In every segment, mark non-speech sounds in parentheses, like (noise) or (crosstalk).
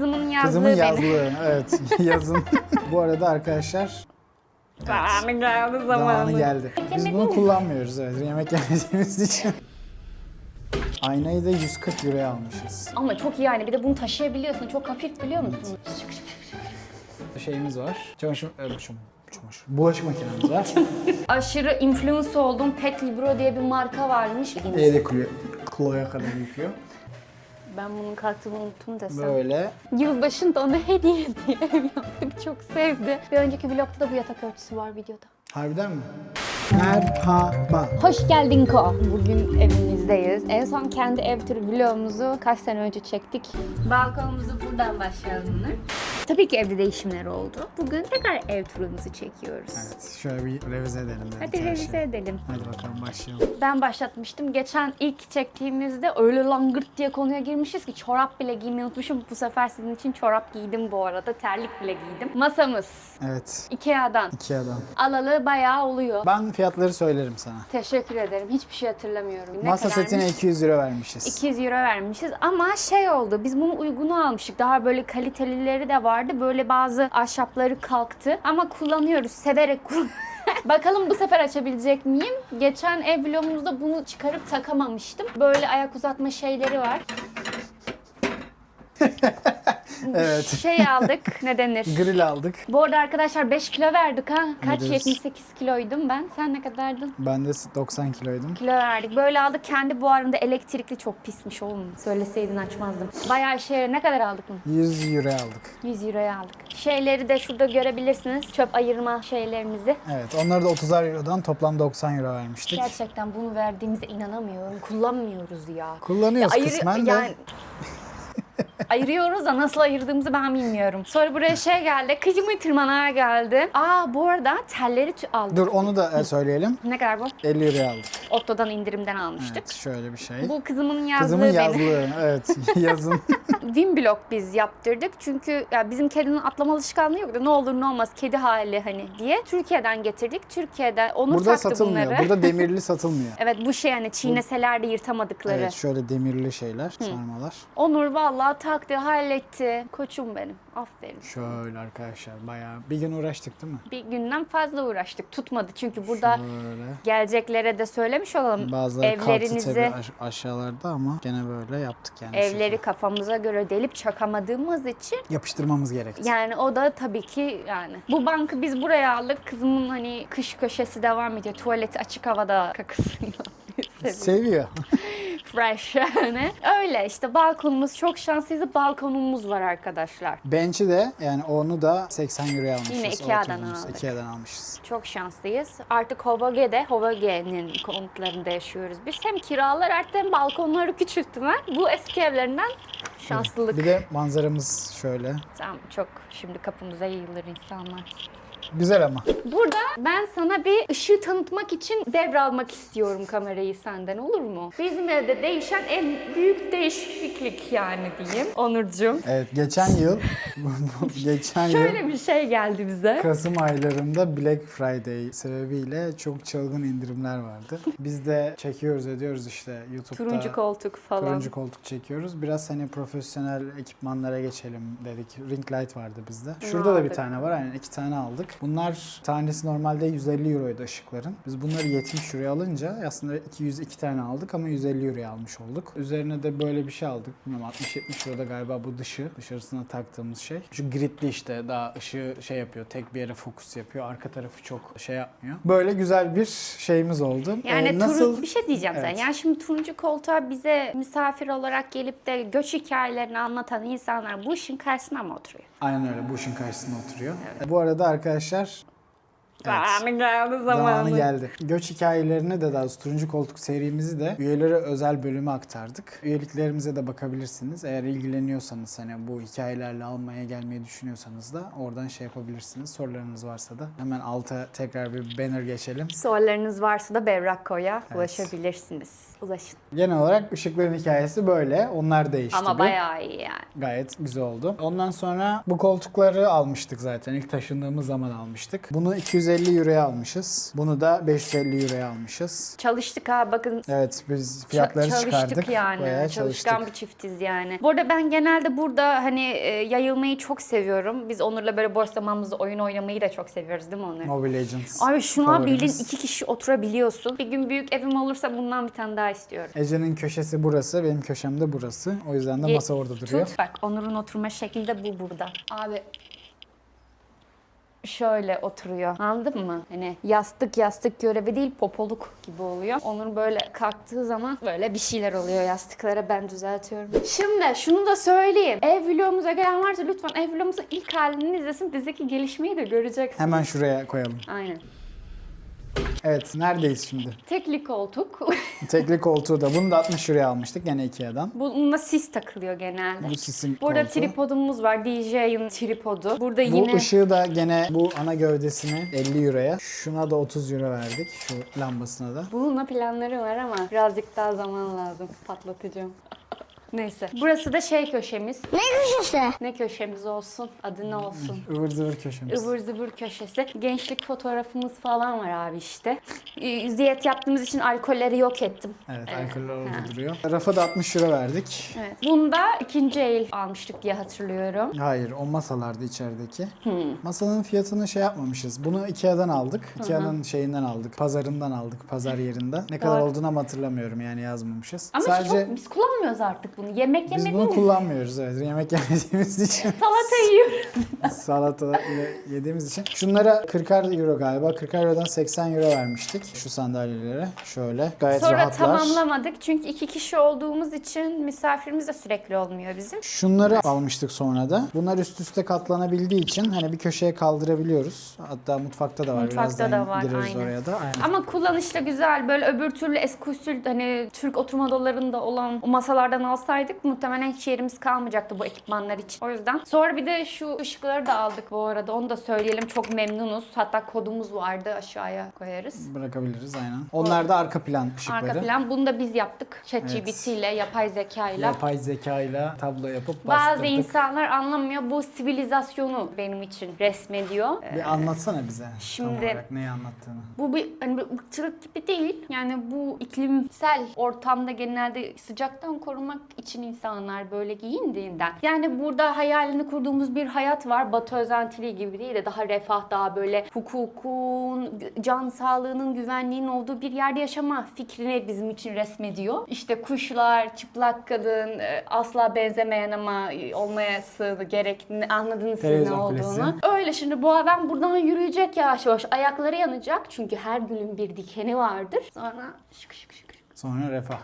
kızımın yazlığı Kızımın benim. yazlığı. Evet (laughs) yazın. Bu arada arkadaşlar Zamanı geldi zamanı. zamanı geldi. Biz bunu kullanmıyoruz evet yemek yemediğimiz için. Aynayı da 140 euroya almışız. Ama çok iyi yani bir de bunu taşıyabiliyorsun. Çok hafif biliyor musun? Şeyimiz var. Çamaşır, e, çam- çamaşır. Bulaşık makinemiz var. (laughs) Aşırı influence olduğum Pet Libro diye bir marka varmış. Evde Chloe, Chloe'ye kadar yıkıyor. Ben bunun kalktığını unuttum desem. Böyle. Yılbaşında ona hediye diye ev yaptık. Çok sevdi. Bir önceki vlogda da bu yatak örtüsü var videoda. Harbiden mi? Merhaba. Hoş geldin Ko. Bugün evimizdeyiz. En son kendi ev turu vlogumuzu kaç sene önce çektik. Balkonumuzu buradan başlayalım. Tabii ki evde değişimler oldu. Bugün tekrar ev turumuzu çekiyoruz. Evet, şöyle bir revize edelim dedik Hadi her revize şeyi. edelim. Hadi bakalım başlayalım. Ben başlatmıştım. Geçen ilk çektiğimizde öyle langırt diye konuya girmişiz ki çorap bile giymeyi unutmuşum. Bu sefer sizin için çorap giydim bu arada. Terlik bile giydim. Masamız. Evet. Ikea'dan. Ikea'dan. Alalı bayağı oluyor. Ben fiyatları söylerim sana. Teşekkür ederim. Hiçbir şey hatırlamıyorum. Ne Masa kadarmış? setine 200 euro vermişiz. 200 euro vermişiz ama şey oldu biz bunu uygunu almıştık. Daha böyle kalitelileri de vardı. Böyle bazı ahşapları kalktı ama kullanıyoruz. Severek kullanıyoruz. (laughs) Bakalım bu sefer açabilecek miyim? Geçen ev vlogumuzda bunu çıkarıp takamamıştım. Böyle ayak uzatma şeyleri var. (laughs) Evet. Şey aldık. Ne denir? Grill aldık. Bu arada arkadaşlar 5 kilo verdik ha. Kaç? diyorsun? 78 kiloydum ben. Sen ne kadardın? Ben de 90 kiloydum. kilo verdik. Böyle aldık. Kendi buharında elektrikli çok pismiş oğlum. Söyleseydin açmazdım. Bayağı işe Ne kadar aldık mı? 100 euro aldık. 100 euroya aldık. Şeyleri de şurada görebilirsiniz. Çöp ayırma şeylerimizi. Evet, onları da 30'ar eurodan toplam 90 euro vermiştik. Gerçekten bunu verdiğimize inanamıyorum. Kullanmıyoruz ya. Kullanıyoruz Ayırı- kısmen de. yani- Ayırıyoruz da nasıl ayırdığımızı ben bilmiyorum. Sonra buraya şey geldi. Kıcımı tırmanağa geldi. Aa bu arada telleri aldık. Dur onu da e, söyleyelim. Ne kadar bu? 50 euroya aldık. Otto'dan indirimden almıştık. Evet, şöyle bir şey. Bu kızımın yazlığı Kızımın benim. yazlığı. Evet, (laughs) yazın. (laughs) Winblock biz yaptırdık. Çünkü ya bizim kedinin atlama alışkanlığı yoktu. Ne olur ne olmaz kedi hali hani diye. Türkiye'den getirdik. Türkiye'de Onur Burada taktı satılmıyor. bunları. Burada (laughs) demirli satılmıyor. Evet bu şey hani çiğneseler de yırtamadıkları. Evet, şöyle demirli şeyler, sarmalar. Onur vallahi taktı, halletti. Koçum benim. Aferin. Şöyle arkadaşlar bayağı bir gün uğraştık değil mi? Bir günden fazla uğraştık. Tutmadı çünkü burada Şöyle. geleceklere de söylemiş olalım. Bazıları kalktı Evlerinizi, tabii aş- aşağılarda ama gene böyle yaptık yani. evleri şekilde. kafamıza göre delip çakamadığımız için yapıştırmamız gerekti. Yani o da tabii ki yani. Bu bankı biz buraya aldık. Kızımın hani kış köşesi devam ediyor. Tuvaleti açık havada kakısıyla. Seviyor. Seviyor. (laughs) Fresh (laughs) yani. Öyle işte balkonumuz çok şanslıyız. Balkonumuz var arkadaşlar. Bench'i de yani onu da 80 euroya almışız. Yine Ikea'dan aldık. Ikea'dan almışız. Çok şanslıyız. Artık Hovage'de, Hovage'nin konutlarında yaşıyoruz. Biz hem kiralar arttı hem balkonları küçülttüler. Bu eski evlerinden şanslılık. Bir de manzaramız şöyle. Tamam çok şimdi kapımıza yayılır insanlar. Güzel ama. Burada ben sana bir ışığı tanıtmak için devralmak istiyorum kamerayı senden olur mu? Bizim evde değişen en büyük değişiklik yani diyeyim Onurcuğum. Evet geçen yıl (laughs) geçen yıl Şöyle bir şey geldi bize. Kasım aylarında Black Friday sebebiyle çok çılgın indirimler vardı. Biz de çekiyoruz ediyoruz işte YouTube'da. Turuncu koltuk falan. Turuncu koltuk çekiyoruz. Biraz hani profesyonel ekipmanlara geçelim dedik. Ring light vardı bizde. Şurada da bir tane var. Yani iki tane aldık. Bunlar tanesi normalde 150 euroydu ışıkların. Biz bunları 70 euroya alınca aslında 202 tane aldık ama 150 euroya almış olduk. Üzerine de böyle bir şey aldık. Bilmiyorum 60-70 euroda galiba bu dışı. Dışarısına taktığımız şey. Şu gridli işte daha ışığı şey yapıyor. Tek bir yere fokus yapıyor. Arka tarafı çok şey yapmıyor. Böyle güzel bir şeyimiz oldu. Yani Ee, turun- nasıl bir şey diyeceğim Evet. sen. Yani şimdi turuncu koltuğa bize misafir olarak gelip de göç hikayelerini anlatan insanlar bu işin karşısına mı oturuyor? Aynen öyle. Bu işin karşısında oturuyor. Bu arada arkadaşlar Zamanı geldi zamanı geldi. Göç hikayelerini de daha doğrusu turuncu koltuk serimizi de üyelere özel bölüme aktardık. Üyeliklerimize de bakabilirsiniz. Eğer ilgileniyorsanız hani bu hikayelerle almaya gelmeyi düşünüyorsanız da oradan şey yapabilirsiniz. Sorularınız varsa da hemen alta tekrar bir banner geçelim. Sorularınız varsa da Berrak Koy'a ulaşabilirsiniz. Ulaşın. Genel olarak ışıkların hikayesi böyle. Onlar değişti. Ama bir. bayağı iyi yani. Gayet güzel oldu. Ondan sonra bu koltukları almıştık zaten. İlk taşındığımız zaman almıştık. Bunu 250 750 euroya almışız. Bunu da 550 euroya almışız. Çalıştık ha bakın Evet biz fiyatları çalıştık çıkardık. yani. Bayağı Çalışkan çalıştık. bir çiftiz yani. Bu arada ben genelde burada hani e, yayılmayı çok seviyorum. Biz Onur'la böyle boş zamanımızda oyun oynamayı da çok seviyoruz değil mi Onur? Mobile Legends. Abi şuna favorimiz. bilin iki kişi oturabiliyorsun. Bir gün büyük evim olursa bundan bir tane daha istiyorum. Ece'nin köşesi burası, benim köşem de burası. O yüzden de Ye- masa orada duruyor. Tut bak Onur'un oturma şekli de bu burada. Abi şöyle oturuyor. Anladın mı? Hani yastık yastık görevi değil popoluk gibi oluyor. Onur böyle kalktığı zaman böyle bir şeyler oluyor yastıklara ben düzeltiyorum. Şimdi şunu da söyleyeyim. Ev vlogumuza gelen varsa lütfen ev vlogumuzun ilk halini izlesin. Bizdeki gelişmeyi de göreceksiniz. Hemen şuraya koyalım. Aynen. Evet, neredeyiz şimdi? Tekli koltuk. (laughs) Tekli koltuğu da. Bunu da 60 euroya almıştık gene Ikea'dan. Bununla sis takılıyor genelde. Bu sisin Burada koltuğu. tripodumuz var. DJ'in tripodu. Burada Bu yine ışığı da gene bu ana gövdesini 50 euroya. Şuna da 30 euro verdik. Şu lambasına da. Bununla planları var ama birazcık daha zaman lazım. Patlatacağım. Neyse. Burası da şey köşemiz. Ne köşesi? Ne köşemiz olsun? Adı ne olsun? Ivır zıvır köşemiz. Ivır zıvır köşesi. Gençlik fotoğrafımız falan var abi işte. Ee, Diyet yaptığımız için alkolleri yok ettim. Evet, Evet. alkoller orada duruyor. Rafa da 60 euro verdik. Evet. Bunda ikinci el almıştık diye hatırlıyorum. Hayır, o masalardı içerideki. Hmm. Masanın fiyatını şey yapmamışız. Bunu Ikea'dan aldık. Ikea'nın şeyinden aldık. Pazarından aldık. Pazar yerinde. Ne kadar Doğru. olduğunu ama hatırlamıyorum yani yazmamışız. Ama Sadece çok, biz kullanmıyoruz artık bunu. Yemek biz yemek bunu kullanmıyoruz evet. Yemek yemediğimiz için. (laughs) Salata yiyoruz. salata ile yediğimiz için. Şunlara 40'ar euro galiba. 40'ar eurodan 80 euro vermiştik. Şu sandalyelere. Şöyle. Gayet Sonra rahatlar. tamamlamadık çünkü iki kişi olduğumuz için misafirimiz de sürekli olmuyor bizim. Şunları almıştık sonra da. Bunlar üst üste katlanabildiği için hani bir köşeye kaldırabiliyoruz. Hatta mutfakta da var. Mutfakta Birazdan da var, gireriz aynen. oraya da. Aynen. Ama kullanışlı güzel. Böyle öbür türlü eski usul hani Türk oturma odalarında olan o masalardan alsaydık muhtemelen hiç yerimiz kalmayacaktı bu ekipmanlar için. O yüzden. Sonra bir de şu ışıkları da aldık bu arada. Onu da söyleyelim. Çok memnunuz. Hatta kodumuz vardı. Aşağıya koyarız. Bırakabiliriz aynen. Onlar da arka plan ışıkları. Arka plan. Bunu da biz yaptık. ChatGPT ile, yapay zeka ile. Yapay zeka ile tablo yapıp Bazı bastırdık. insanlar anlamıyor. Bu sivilizasyonu benim için resmediyor. Ee, Bir anlatsana bize Şimdi- tam olarak neyi anlattığını. Bu bir hani bir ırkçılık gibi değil. Yani bu iklimsel ortamda genelde sıcaktan korumak için insanlar böyle giyindiğinden. Yani burada hayalini kurduğumuz bir hayat var. Batı özentiliği gibi değil de daha refah, daha böyle hukukun, can sağlığının, güvenliğin olduğu bir yerde yaşama fikrini bizim için resmediyor. İşte kuşlar, çıplak kadın, e, asla benzemeyen ama olmaya sığdı gerek. Anladınız siz ne olduğunu. kulesi. Öyle şimdi bu adam buradan yürüyecek yavaş yavaş. Ayakları yanacak çünkü her gülün bir dikeni vardır. Sonra şık şık şık. Sonra refah.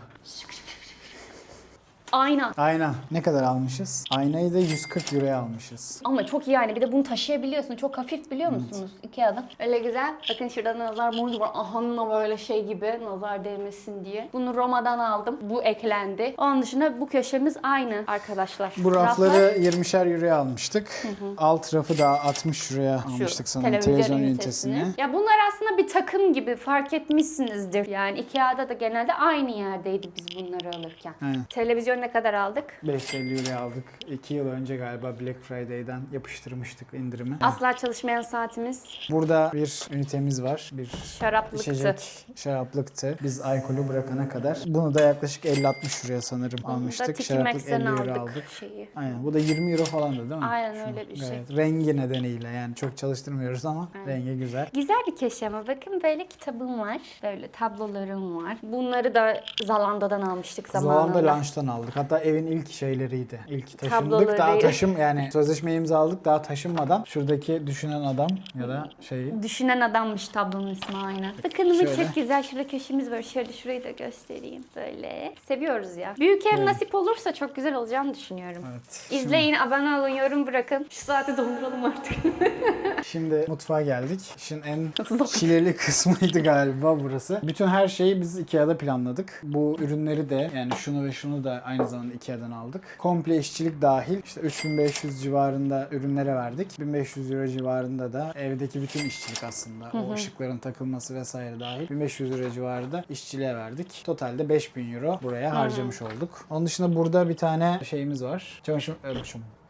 Ayna. Ayna. Ne kadar almışız? Aynayı da 140 euroya almışız. Ama çok iyi yani. Bir de bunu taşıyabiliyorsun. Çok hafif biliyor musunuz? Ikea'dan. Öyle güzel. Bakın şurada nazar boncuğu var. Ahanla böyle şey gibi nazar değmesin diye. Bunu Roma'dan aldım. Bu eklendi. Onun dışında bu köşemiz aynı arkadaşlar. Bu rafları 20'şer euroya almıştık. Alt rafı da 60 euroya Şu almıştık sanırım televizyon ünitesini. Ya bunlar aslında bir takım gibi fark etmişsinizdir. Yani Ikea'da da genelde aynı yerdeydi biz bunları alırken. Aynen. Televizyon ne kadar aldık? 550 euroya aldık. 2 yıl önce galiba Black Friday'den yapıştırmıştık indirimi. Asla çalışmayan saatimiz Burada bir ünitemiz var. Bir şaraplıktı. içecek şaraplıktı. Biz alkolü bırakana kadar. Bunu da yaklaşık 50-60 euroya sanırım da almıştık. Tiki Şaraplık Max'ten 50 euro aldık, aldık. şeyi. Aynen. Bu da 20 euro falandı değil mi? Aynen öyle bir şey. Gayet. Rengi nedeniyle yani çok çalıştırmıyoruz ama rengi güzel. Güzel bir ama bakın böyle kitabım var. Böyle tablolarım var. Bunları da Zalanda'dan almıştık zamanında. Zalanda Lunch'tan aldık. Hatta evin ilk şeyleriydi. İlk taşındık. Tabloları. Daha taşım yani sözleşme imzaladık. Daha taşınmadan şuradaki düşünen adam ya da şeyi Düşünen adammış tablonun ismi aynen. Bakın Şöyle. çok güzel. Şurada köşemiz var. Şöyle şurayı da göstereyim. Böyle. Seviyoruz ya. Büyük ev nasip olursa çok güzel olacağını düşünüyorum. Evet. İzleyin, abone olun, yorum bırakın. Şu saati donduralım artık. (laughs) Şimdi mutfağa geldik. İşin en (laughs) çileli kısmıydı galiba burası. Bütün her şeyi biz Ikea'da planladık. Bu ürünleri de yani şunu ve şunu da aynı zamanda Ikea'dan aldık. Komple işçilik dahil işte 3500 civarında ürünlere verdik. 1500 euro civarında da evdeki bütün işçilik aslında. O ışıkların takılması vesaire dahil. 1500 euro civarında işçiliğe verdik. Totalde 5000 euro buraya harcamış olduk. Onun dışında burada bir tane şeyimiz var. Çamaşır, e,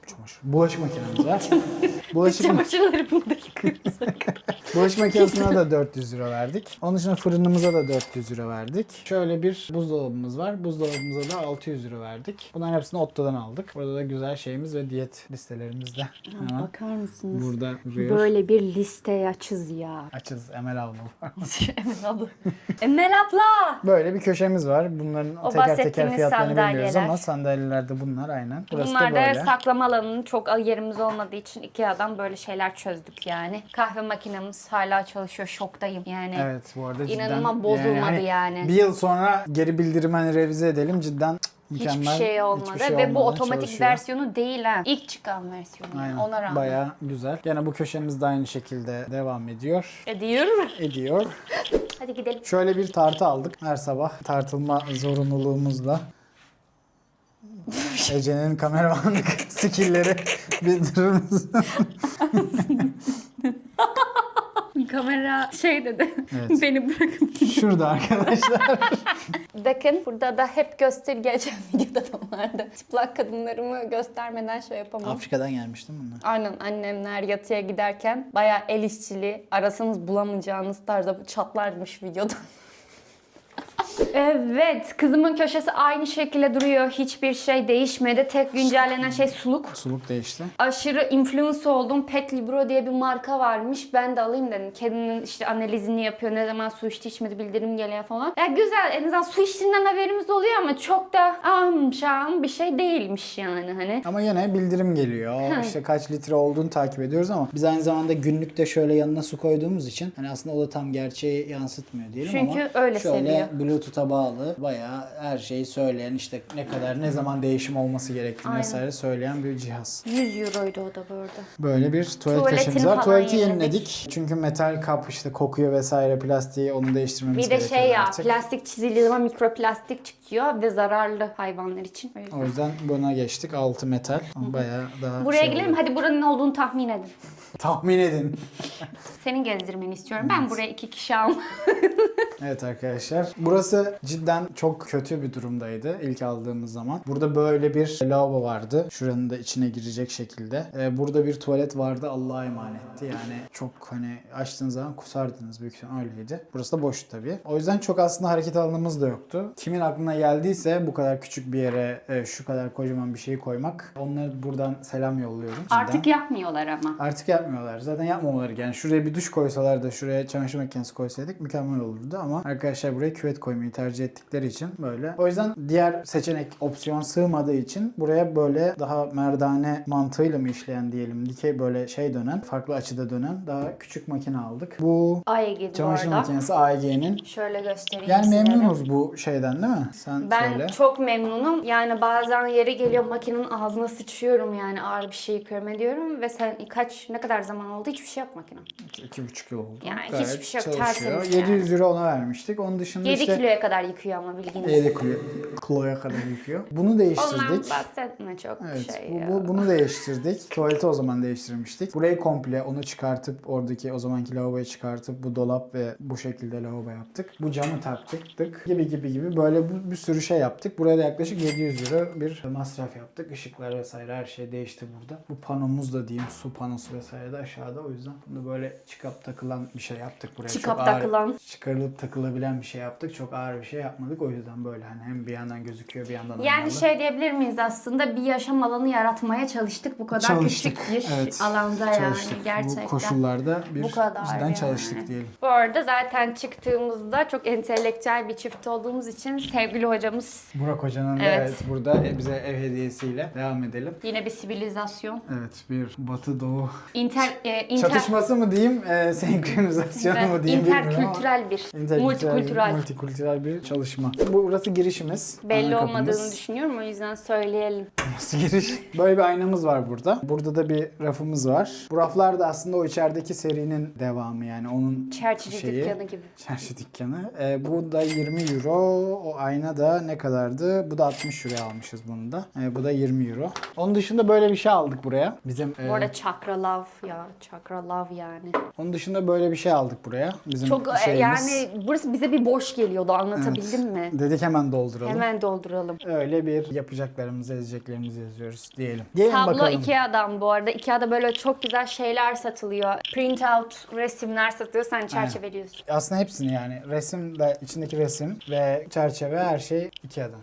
çamaşır-. Bulaşık makinemiz var. (laughs) Bulaşık, Çamaşırları burada (laughs) yıkıyoruz. bulaşık makinesine de 400 euro verdik. Onun dışında fırınımıza da 400 euro verdik. Şöyle bir buzdolabımız var. Buzdolabımıza da 600 euro verdik. Bunların hepsini Otto'dan aldık. Burada da güzel şeyimiz ve diyet listelerimiz de hemen Bakar mısınız? burada duruyor. Böyle bir liste açız ya. Açız Emel abla. (laughs) Emel abla. Emel abla! Böyle bir köşemiz var. Bunların O teker teker bahsettiğimiz fiyatlarını bilmiyoruz sandalyeler. ama sandalyeler de bunlar aynen. Burası Bunlar da da böyle. saklama alanının çok yerimiz olmadığı için Ikea'dan böyle şeyler çözdük yani. Kahve makinemiz hala çalışıyor. Şoktayım yani. Evet bu arada cidden. İnanılmaz bozulmadı hani yani. Bir yıl sonra geri bildirim hani revize edelim cidden mükemmel. Hiçbir şey olmadı hiçbir şey ve bu otomatik çalışıyor. versiyonu değil ha. İlk çıkan versiyonu. yani. Aynen. Ona rağmen. Bayağı güzel. Gene bu köşemiz de aynı şekilde devam ediyor. Ediyor. Ediyor. (laughs) Hadi gidelim. Şöyle bir tartı aldık. Her sabah tartılma zorunluluğumuzla. Ece'nin kameramanlık (laughs) skillleri bildirir misin? (laughs) Kamera şey dedi. Evet. (laughs) Beni bırakın. Şurada arkadaşlar. Bakın burada da hep göstergeç videoda da vardı. Çıplak kadınlarımı göstermeden şey yapamam. Afrika'dan gelmiştim bunlar. Aynen annemler yatıya giderken bayağı el işçiliği arasanız bulamayacağınız tarzda çatlarmış videoda. Evet kızımın köşesi aynı şekilde duruyor. Hiçbir şey değişmedi. Tek güncellenen şey suluk. Suluk değişti. Aşırı influence oldum. Pet Libro diye bir marka varmış. Ben de alayım dedim. Kedinin işte analizini yapıyor. Ne zaman su içti içmedi bildirim geliyor falan. Ya güzel. En azından su içtiğinden haberimiz oluyor ama çok da ahım şahım bir şey değilmiş yani hani. Ama yine bildirim geliyor. işte kaç litre olduğunu takip ediyoruz ama biz aynı zamanda günlükte şöyle yanına su koyduğumuz için hani aslında o da tam gerçeği yansıtmıyor diyelim Çünkü ama öyle şöyle seviyor. Bluetooth'a bağlı bayağı her şeyi söyleyen işte ne kadar ne zaman değişim olması gerektiğini Aynen. vesaire söyleyen bir cihaz. 100 euroydu o da bu arada. Böyle bir tuvalet Tuvaletini köşemiz var. falan Tuvaleti yeniledik. yeniledik. Çünkü metal kap işte kokuyor vesaire plastiği onu değiştirmemiz Bir de gerekiyor şey ya artık. plastik çizildiği zaman mikroplastik çıkıyor ve zararlı hayvanlar için. O yüzden. O yüzden buna geçtik. Altı metal. Bayağı daha Buraya şey gelelim oldu. hadi buranın ne olduğunu tahmin edin. (laughs) Tahmin edin. Senin gezdirmeni istiyorum. Ben buraya iki kişi almam. Evet arkadaşlar. Burası cidden çok kötü bir durumdaydı ilk aldığımız zaman. Burada böyle bir lavabo vardı. Şuranın da içine girecek şekilde. Ee, burada bir tuvalet vardı. Allah'a emanetti. Yani çok hani açtığınız zaman kusardınız büyük ihtimal öyleydi. Burası da boştu tabii. O yüzden çok aslında hareket alanımız da yoktu. Kimin aklına geldiyse bu kadar küçük bir yere e, şu kadar kocaman bir şeyi koymak. Onlara buradan selam yolluyorum. cidden. Artık yapmıyorlar ama. Artık yapmıyorlar. Zaten yapmamaları yani şuraya bir duş koysalar da şuraya çamaşır makinesi koysaydık mükemmel olurdu ama arkadaşlar buraya küvet koymayı tercih ettikleri için böyle. O yüzden diğer seçenek opsiyon sığmadığı için buraya böyle daha merdane mantığıyla mı işleyen diyelim dikey böyle şey dönen farklı açıda dönen daha küçük makine aldık. Bu AEG çamaşır makinesi AEG'nin. Şöyle göstereyim Yani size memnunuz bu şeyden değil mi? Sen Ben söyle. çok memnunum. Yani bazen yeri geliyor makinenin ağzına sıçıyorum yani ağır bir şey yıkıyorum ediyorum ve sen kaç ne kadar zaman oldu hiçbir şey yok makine. İki buçuk yıl oldu. Yani Gayet hiçbir şey yok, çalışıyor. tertemiz 700 euro ona vermiştik. Onun dışında 7 işte kiloya kadar yıkıyor ama bildiğiniz. 7 kilo, kiloya kadar yıkıyor. Bunu değiştirdik. Ondan bahsetme çok Evet, şey bu, bu- bunu değiştirdik. (laughs) Tuvaleti o zaman değiştirmiştik. Burayı komple onu çıkartıp oradaki o zamanki lavaboyu çıkartıp bu dolap ve bu şekilde lavabo yaptık. Bu camı taktık tık, gibi gibi gibi böyle bir, bir sürü şey yaptık. Buraya da yaklaşık 700 euro bir masraf yaptık. Işıklar vesaire her şey değişti burada. Bu panomuz da diyeyim su panosu vesaire de aşağıda. O yüzden bunu böyle çıkıp takılan bir şey yaptık buraya. Çıkıp Çok ağır- takılan. çıkarılıp takılabilen bir şey yaptık. Çok ağır bir şey yapmadık. O yüzden böyle hani hem bir yandan gözüküyor bir yandan Yani olmalı. şey diyebilir miyiz aslında bir yaşam alanı yaratmaya çalıştık bu kadar Çalıştık. küçük bir Evet. alanda yani çalıştık. gerçekten. Bu koşullarda bir Bu kadar cidden yani. çalıştık diyelim. Bu arada zaten çıktığımızda çok entelektüel bir çift olduğumuz için sevgili hocamız Burak Hoca'nın da Evet. evet burada bize ev hediyesiyle devam edelim. yine bir sivilizasyon. Evet bir batı doğu Inter, e, inter, çatışması mı diyeyim, e, senkronizasyonu mu diyeyim interkültürel bir, İnterkültürel, multikültürel. Multikültürel bir çalışma. Burası girişimiz. Belli ana olmadığını kapımız. düşünüyorum o yüzden söyleyelim. Burası giriş. Böyle bir aynamız var burada. Burada da bir rafımız var. Bu raflar da aslında o içerideki serinin devamı yani onun Çerçici şeyi. dükkanı gibi. Çarşı dükkanı. Ee, bu da 20 euro. O ayna da ne kadardı? Bu da 60 euroya almışız bunu da. Ee, bu da 20 euro. Onun dışında böyle bir şey aldık buraya. Bizim e, Bu arada çakra love ya. Chakra love yani. Onun dışında böyle bir şey aldık buraya. Bizim Çok e, şeyimiz. yani burası bize bir boş geliyordu anlatabildim mi? Dedik hemen dolduralım. Hemen dolduralım. Öyle bir yapacaklarımızı, edeceklerimizi yazıyoruz diyelim. Diyelim Tablo bakalım. Ikea'dan bu arada. Ikea'da böyle çok güzel şeyler satılıyor. Print out resimler satıyor. Sen çerçeveliyorsun. Aslında hepsini yani resim de içindeki resim ve çerçeve her şey Ikea'dan.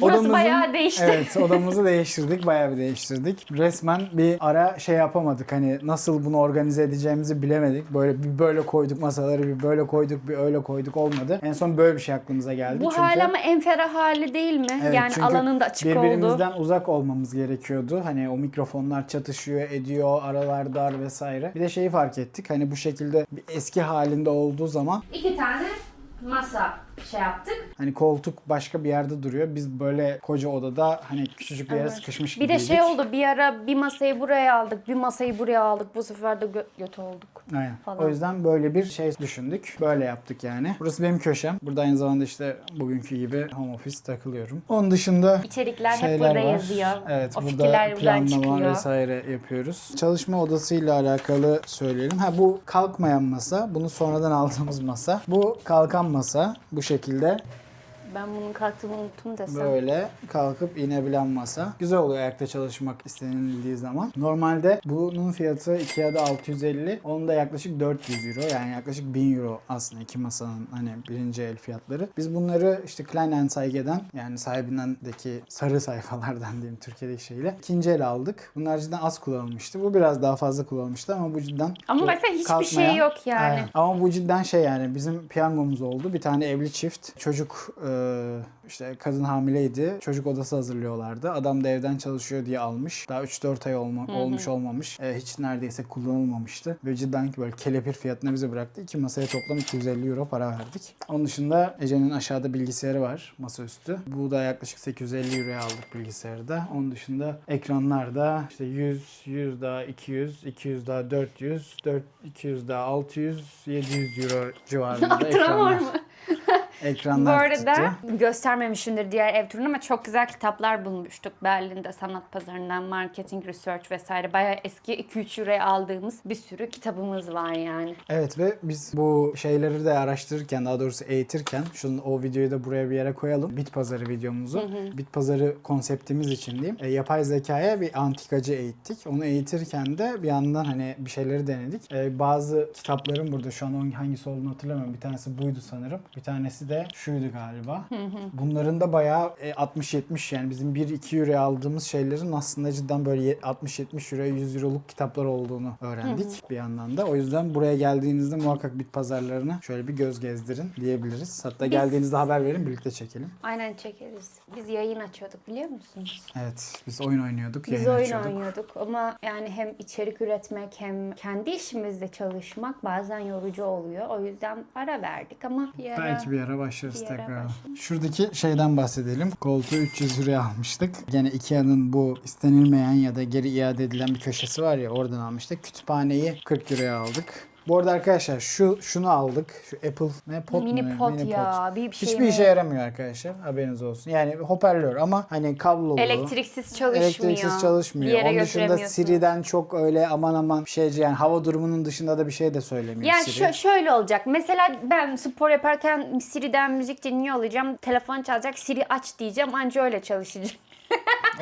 Burası Odamızın- bayağı değişti. Evet odamızı değiştirdik bayağı bir değiştirdik. Resmen bir ara şey yapamadık hani nasıl bunu organize edeceğimizi bilemedik. Böyle bir böyle koyduk masaları bir böyle koyduk bir öyle koyduk olmadı. En son böyle bir şey aklımıza geldi. Bu Çünkü- hal ama en ferah hali değil mi? Evet, yani çünkü alanın da açık birbirimizden oldu. uzak olmamız gerekiyordu. Hani o mikrofonlar çatışıyor, ediyor, aralar dar vesaire. Bir de şeyi fark ettik. Hani bu şekilde bir eski halinde olduğu zaman İki tane masa şey yaptık. hani koltuk başka bir yerde duruyor. Biz böyle koca odada hani küçücük bir yere Evet. sıkışmış Bir de gibiydik. şey oldu bir ara bir masayı buraya aldık, bir masayı buraya aldık. Bu sefer de gö- göt olduk. Aynen. falan. O yüzden böyle bir şey düşündük. Böyle yaptık yani. Burası benim köşem. Burada aynı zamanda işte bugünkü gibi home office takılıyorum. Onun dışında İçerikler hep şeyler burada var. yazıyor. Evet, o burada fikirler buradan planlama çıkıyor. vesaire yapıyoruz. Çalışma odasıyla alakalı söyleyelim. Ha bu kalkmayan masa. Bunu sonradan aldığımız masa. Bu kalkan masa. Bu şekilde Ben bunun kalktığını unuttum desem. böyle kalkıp inebilen masa. Güzel oluyor ayakta çalışmak istenildiği zaman. Normalde bunun fiyatı Ikea'da 650. Onun da yaklaşık 400 euro. Yani yaklaşık 1000 euro aslında iki masanın hani birinci el fiyatları. Biz bunları işte Kleinanzeigen'den yani sahibindendeki sarı sayfalardan diyeyim Türkiye'deki şeyle ikinci el aldık. Bunlar cidden az kullanılmıştı. Bu biraz daha fazla kullanılmıştı ama bu cidden Ama mesela hiçbir kalkmayan- şey yok yani. Aynen. Ama bu cidden şey yani bizim piyangomuz oldu. Bir tane evli çift. Çocuk e, işte kadın hamileydi. Çocuk odası hazırlıyorlardı. Adam da evden çalışıyor diye almış. Daha 3-4 ay olma, olmuş olmamış. E, hiç neredeyse kullanılmamıştı. Ve cidden ki böyle kelepir fiyatına bize bıraktı. İki masaya toplam 250 euro para verdik. Onun dışında Ece'nin aşağıda bilgisayarı var masaüstü. Bu da yaklaşık 850 euroya aldık bilgisayarı da. Onun dışında ekranlar da işte 100, 100 daha 200, 200 daha 400, 4, 200 daha 600, 700 euro civarında (laughs) Arttıran var ekranlar. Bu arada tuttu. göstermemişimdir diğer ev turunu ama çok güzel kitaplar bulmuştuk. Berlin'de sanat pazarından marketing research vesaire bayağı eski 2-3 euroya aldığımız bir sürü kitabımız var yani. Evet ve biz bu şeyleri de araştırırken daha doğrusu eğitirken şunun o videoyu da buraya bir yere koyalım. Bit pazarı videomuzu. Bit pazarı konseptimiz için diyeyim. E, yapay zekaya bir antikacı eğittik. Onu eğitirken de bir yandan hani bir şeyleri denedik. E, bazı kitapların burada şu an hangisi olduğunu hatırlamıyorum. Bir tanesi buydu sanırım. Bir tanesi de şuydu galiba. Bunların da bayağı e, 60-70 yani bizim 1-2 euroya aldığımız şeylerin aslında cidden böyle ye- 60-70 euroya 100 euroluk kitaplar olduğunu öğrendik bir yandan da. O yüzden buraya geldiğinizde muhakkak bit pazarlarına şöyle bir göz gezdirin diyebiliriz. Hatta Biz- geldiğinizde haber verin birlikte çekelim. Aynen çekeriz. Biz yayın açıyorduk biliyor musunuz? Evet biz oyun oynuyorduk, Biz yayın oyun açıyorduk. oynuyorduk ama yani hem içerik üretmek hem kendi işimizde çalışmak bazen yorucu oluyor. O yüzden ara verdik ama bir ara... Belki bir ara başlarız bir ara tekrar. başlarız. Şuradaki şeyden bahsedelim. Koltuğu 300 liraya almıştık. Gene Ikea'nın bu istenilmeyen ya da geri iade edilen bir köşesi var ya oradan almıştık. Kütüphaneyi 40 liraya aldık. Bu arada arkadaşlar şu şunu aldık. Şu Apple ne pot Mini mu? pot ya, bir şey Hiçbir mi? işe yaramıyor arkadaşlar. Haberiniz olsun. Yani hoparlör ama hani kablolu. Elektriksiz çalışmıyor. Elektriksiz çalışmıyor. Bir yere Onun dışında. Siri'den çok öyle aman aman bir şeyci yani hava durumunun dışında da bir şey de söylemiyor Yani Siri. şö- şöyle olacak. Mesela ben spor yaparken Siri'den müzik dinliyor olacağım. Telefon çalacak. Siri aç diyeceğim. Anca öyle çalışacak.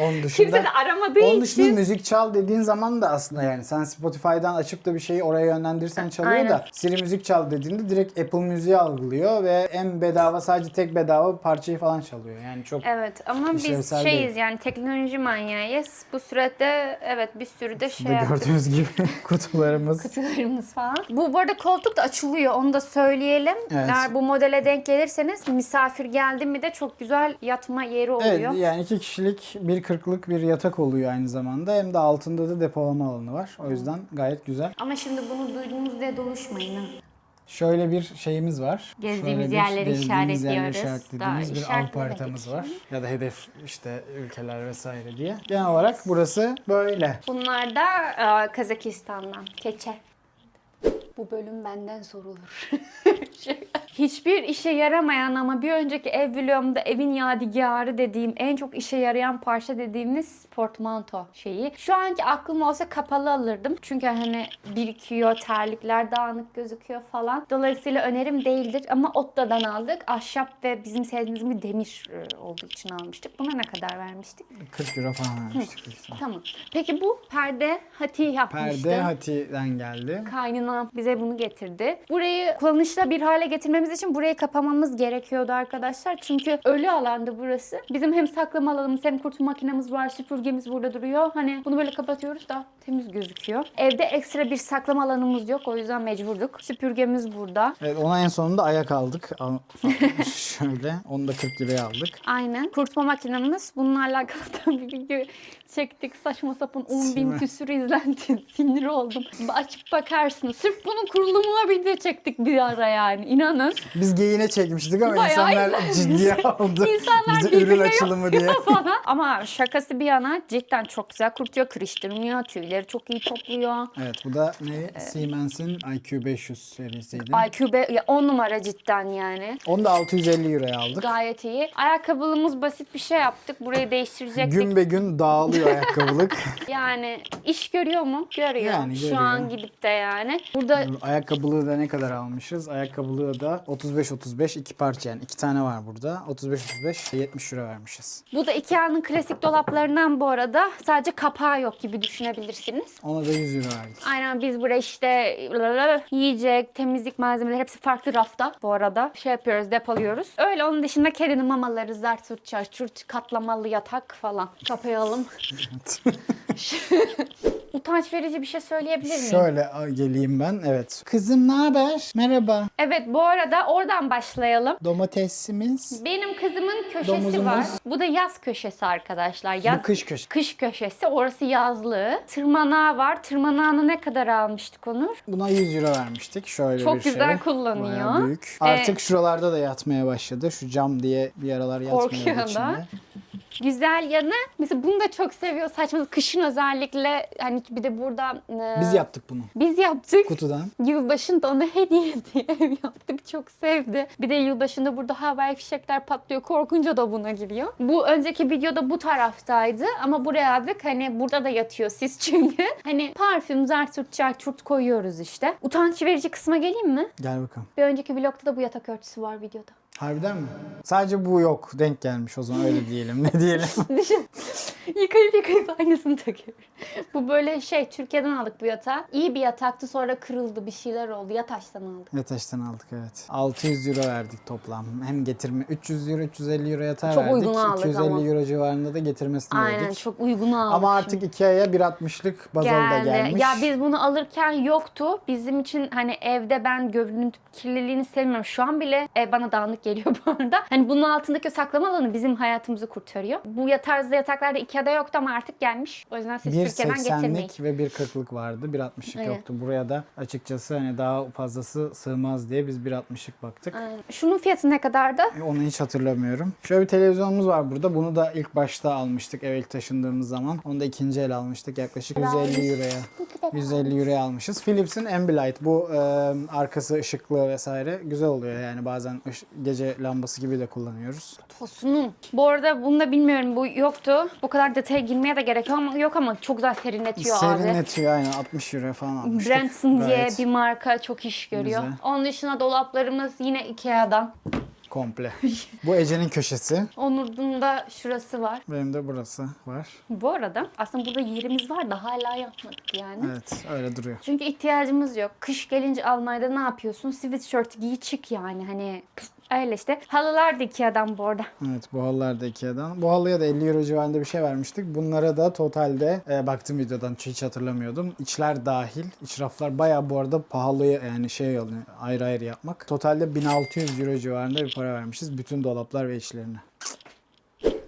Onun dışında Kimse de aramadığı Onun dışında için. müzik çal dediğin zaman da aslında yani sen Spotify'dan açıp da bir şeyi oraya yönlendirsen çalıyor Aynen. da Siri müzik çal dediğinde direkt Apple Müziği algılıyor ve en bedava sadece tek bedava parçayı falan çalıyor. Yani çok Evet ama biz şeyiz değil. yani teknoloji manyağıyız. Bu sürede evet bir sürü de şey yaptık. gördüğünüz gibi (laughs) kutularımız. kutularımız falan. Bu bu arada koltuk da açılıyor onu da söyleyelim. Evet. Eğer bu modele denk gelirseniz misafir geldi mi de çok güzel yatma yeri oluyor. Evet yani iki kişilik bir kırklık bir yatak oluyor aynı zamanda. Hem de altında da depolama alanı var. O yüzden gayet güzel. Ama şimdi bunu duydunuz diye doluşmayın. ha. Şöyle bir şeyimiz var. Gezdiğimiz Şöyle bir yerleri gezdiğimiz yerleri işaretliyoruz. işaretlediğimiz Daha bir işaretlemedik. Haritamız var. Ya da hedef işte ülkeler vesaire diye. Genel olarak burası böyle. Bunlar da e, Kazakistan'dan. Keçe. Bu bölüm benden sorulur. (laughs) Hiçbir işe yaramayan ama bir önceki ev vlogumda evin yadigarı dediğim en çok işe yarayan parça dediğimiz portmanto şeyi. Şu anki aklım olsa kapalı alırdım. Çünkü hani birikiyor, terlikler dağınık gözüküyor falan. Dolayısıyla önerim değildir ama Otta'dan aldık. Ahşap ve bizim sevdiğimiz bir demir e, olduğu için almıştık. Buna ne kadar vermiştik? 40 euro falan vermiştik. Tamam. Peki bu perde Hati yapmıştı. Perde Hati'den geldi. Kaynına bize bunu getirdi. Burayı kullanışlı bir hale getirmemiz için burayı kapamamız gerekiyordu arkadaşlar. Çünkü ölü alandı burası. Bizim hem saklama alanımız hem kurutma makinemiz var. Süpürgemiz burada duruyor. Hani bunu böyle kapatıyoruz da temiz gözüküyor. Evde ekstra bir saklama alanımız yok. O yüzden mecburduk. Süpürgemiz burada. Evet ona en sonunda ayak aldık. Al- (laughs) Şöyle. Onu da 40 liraya aldık. Aynen. Kurutma makinemiz. Bununla alakalı (laughs) da bir video çektik. Saçma sapan 10 bin Sinir. küsür izlendi. (laughs) Sinir oldum. Açıp bakarsınız. Sırf bunun kurulumuna video çektik bir ara yani. İnanın. Biz geyine çekmiştik ama Bayağı insanlar ciddiye (laughs) aldı. İnsanlar Bize ürün açılımı diye. falan. (laughs) Ama şakası bir yana cidden çok güzel kurutuyor, kırıştırmıyor, tüyleri çok iyi topluyor. Evet bu da ne? Siemens'in IQ 500 serisiydi. IQ 10 numara cidden yani. Onu da 650 euroya aldık. Gayet iyi. Ayakkabılığımız basit bir şey yaptık. Burayı değiştirecektik. Gün be gün dağılıyor ayakkabılık. (laughs) Yani iş görüyor mu? Görüyor. Yani Şu görüyor. an gidip de yani. Burada Dur, Ayakkabılığı da ne kadar almışız? Ayakkabılığı da 35-35 iki parça yani iki tane var burada. 35-35 70 euro vermişiz. bu da Ikea'nın klasik dolaplarından bu arada. Sadece kapağı yok gibi düşünebilirsiniz. Ona da 100 euro verdik. Aynen biz buraya işte yiyecek, temizlik malzemeleri hepsi farklı rafta bu arada. Şey yapıyoruz, depoluyoruz. Öyle onun dışında kedinin mamaları, zart surt çar, çurt, katlamalı yatak falan. Kapayalım. (laughs) (laughs) Utanç verici bir şey söyleyebilir miyim? Şöyle geleyim ben. Evet. Kızım ne haber? Merhaba. Evet bu arada oradan başlayalım. Domatesimiz. Benim kızımın köşesi Domuzumuz. var. Bu da yaz köşesi arkadaşlar. Yaz, Bu kış köşesi. Kış köşesi. Orası yazlığı. Tırmanağı var. Tırmanağını ne kadar almıştık Onur? Buna 100 euro vermiştik. Şöyle Çok bir şey. güzel kullanıyor. Bayağı büyük. Ee, Artık şuralarda da yatmaya başladı. Şu cam diye bir aralar yatmıyordu Korkuyor da. içinde. Güzel yanı mesela bunu da çok seviyor. Saçma kışın özellikle hani bir de burada e, Biz yaptık bunu. biz yaptık. Kutudan. Yılbaşında ona (laughs) hediye diye yaptık. Çok sevdi. Bir de yılbaşında burada havai fişekler patlıyor. Korkunca da buna giriyor. Bu önceki videoda bu taraftaydı. Ama buraya aldık. Hani burada da yatıyor siz çünkü. (laughs) Hani parfüm, zart çart çurt koyuyoruz işte. Utanç verici kısma geleyim mi? Gel bakalım. Bir önceki vlogda da bu yatak örtüsü var videoda. Harbiden mi? Sadece bu yok. Denk gelmiş o zaman öyle diyelim. Ne diyelim? Düşün. (laughs) (laughs) (laughs) yıkayıp yıkayıp aynısını takıyor. Bu böyle şey Türkiye'den aldık bu yatağı. İyi bir yataktı sonra kırıldı bir şeyler oldu. Yataş'tan aldık. Yataş'tan aldık evet. 600 euro verdik toplam. Hem getirme 300 euro 350 euro yatağı Çok verdik. uygun aldık 250 ama. euro civarında da getirmesini Aynen verdik. çok uygun aldık. Ama artık Ikea'ya 1.60'lık bazal da gelmiş. Ya biz bunu alırken yoktu. Bizim için hani evde ben görüntü kirliliğini sevmiyorum. Şu an bile ev bana dağınık geliyor (laughs) bu arada. Hani bunun altındaki o saklama alanı bizim hayatımızı kurtarıyor. Bu ya- tarzda yataklarda Ikea'da yoktu ama artık gelmiş. O yüzden siz Türkiye'den getirmeyin. 1.80'lik ve 1.40'lık vardı. 1.60'lık Evet. yoktu. Buraya da açıkçası hani daha fazlası sığmaz diye biz 1.60'lık baktık. Aynen. Şunun fiyatı ne kadardı? Onu hiç hatırlamıyorum. Şöyle bir televizyonumuz var burada. Bunu da ilk başta almıştık eve ilk taşındığımız zaman. Onu da ikinci el almıştık yaklaşık 150 euroya. 150 euroya almışız. Philips'in Ambilight. Bu e, arkası ışıklı vesaire. Güzel oluyor yani bazen gece lambası gibi de kullanıyoruz. Tosunum. Bu arada bunu da bilmiyorum bu yoktu. Bu kadar detaya girmeye de gerek yok ama, yok ama çok güzel serinletiyor abi. Serinletiyor aynen 60 euroya falan almıştık. Branson diye Gayet bir marka çok iş görüyor. Güzel. Onun dışında dolaplarımız yine Ikea'dan. Komple. (laughs) Bu Ece'nin köşesi. Onur'un da şurası var. Benim de burası var. Bu arada aslında burada yerimiz var da hala yapmadık yani. Evet öyle duruyor. Çünkü ihtiyacımız yok. Kış gelince Almanya'da ne yapıyorsun? Sweatshirt giy çık yani hani öyle işte. Halılar da Ikea'dan bu arada. Evet bu halılar da Ikea'dan. Bu halıya da 50 euro civarında bir şey vermiştik. Bunlara da totalde e, baktım videodan hiç hatırlamıyordum. İçler dahil. İç raflar baya bu arada pahalı yani şey oluyor ayrı ayrı yapmak. Totalde 1600 euro civarında bir para vermişiz. Bütün dolaplar ve içlerine.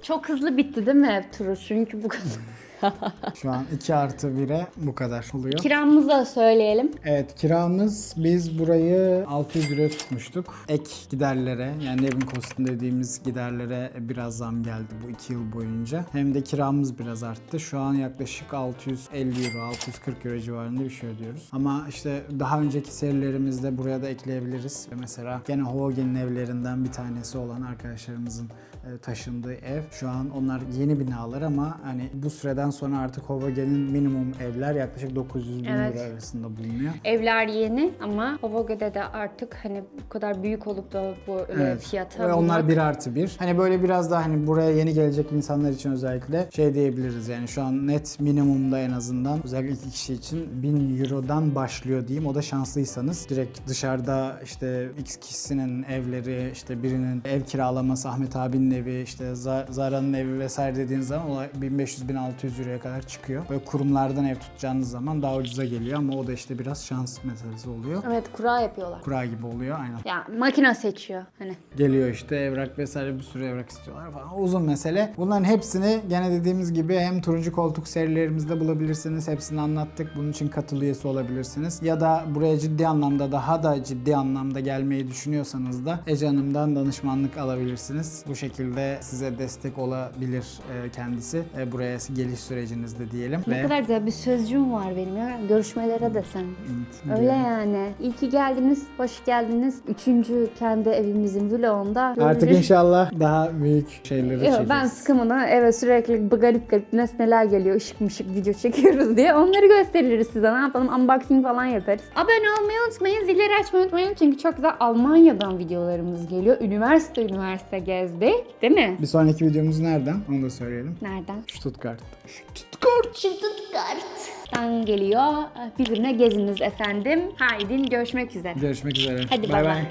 Çok hızlı bitti değil mi ev turu? Çünkü bu kadar. (laughs) (laughs) Şu an 2 artı 1'e bu kadar oluyor. Kiramızı da söyleyelim. Evet kiramız biz burayı 600 liraya tutmuştuk. Ek giderlere yani evin kostu dediğimiz giderlere biraz zam geldi bu 2 yıl boyunca. Hem de kiramız biraz arttı. Şu an yaklaşık 650 euro, 640 euro civarında bir şey ödüyoruz. Ama işte daha önceki serilerimizde buraya da ekleyebiliriz. Mesela gene Hogen'in evlerinden bir tanesi olan arkadaşlarımızın taşındığı ev. Şu an onlar yeni binalar ama hani bu süreden sonra artık Hogen'in minimum evler yaklaşık 900 bin Evet. euro arasında bulunuyor. Evler yeni ama Hovoge'de de artık hani bu kadar büyük olup da bu e, fiyata Ve onlar bulmak- bir artı bir. Hani böyle biraz daha hani buraya yeni gelecek insanlar için özellikle şey diyebiliriz yani şu an net minimumda en azından özellikle iki kişi için 1000 Euro'dan başlıyor diyeyim. O da şanslıysanız direkt dışarıda işte X kişisinin evleri işte birinin ev kiralaması Ahmet abinin evi işte Za- Zara'nın evi vesaire dediğiniz zaman olay 1500-1600 Euro'ya kadar çıkıyor. Böyle kurumlardan ev tutacağınız zaman daha ucuza geliyor ama o da işte biraz şans meselesi oluyor. Evet kura yapıyorlar. Kura gibi oluyor aynen. Ya makine seçiyor hani. Geliyor işte evrak vesaire bir sürü evrak istiyorlar falan. Uzun mesele. Bunların hepsini gene dediğimiz gibi hem turuncu koltuk serilerimizde bulabilirsiniz. Hepsini anlattık. Bunun için katıl üyesi olabilirsiniz. Ya da buraya ciddi anlamda daha da ciddi anlamda gelmeyi düşünüyorsanız da Ece Hanım'dan danışmanlık alabilirsiniz. Bu şekilde size destek olabilir e, kendisi. E, buraya geliş sürecinizde diyelim. Ne kadar güzel bir sözcüğüm var benim ya. Görüşmelere desem. Evet, Öyle yani. İyi ki geldiniz, hoş geldiniz. Üçüncü kendi evimizin vlogunda. Artık inşallah daha büyük şeyleri Yok, çekeceğiz. ben sıkımına eve sürekli garip garip nesneler geliyor, ışık mışık video çekiyoruz diye. Onları gösteririz size. Ne yapalım? Unboxing falan yaparız. Abone olmayı unutmayın, zilleri açmayı unutmayın. Çünkü çok güzel Almanya'dan videolarımız geliyor. Üniversite üniversite gezdik. Değil mi? Bir sonraki videomuz nereden? Onu da söyleyelim. Nereden? Stuttgart. Stuttgart. Stuttgart'tan geliyor. Bizimle geziniz efendim. Haydi görüşmek üzere. Görüşmek üzere. Hadi bay bay.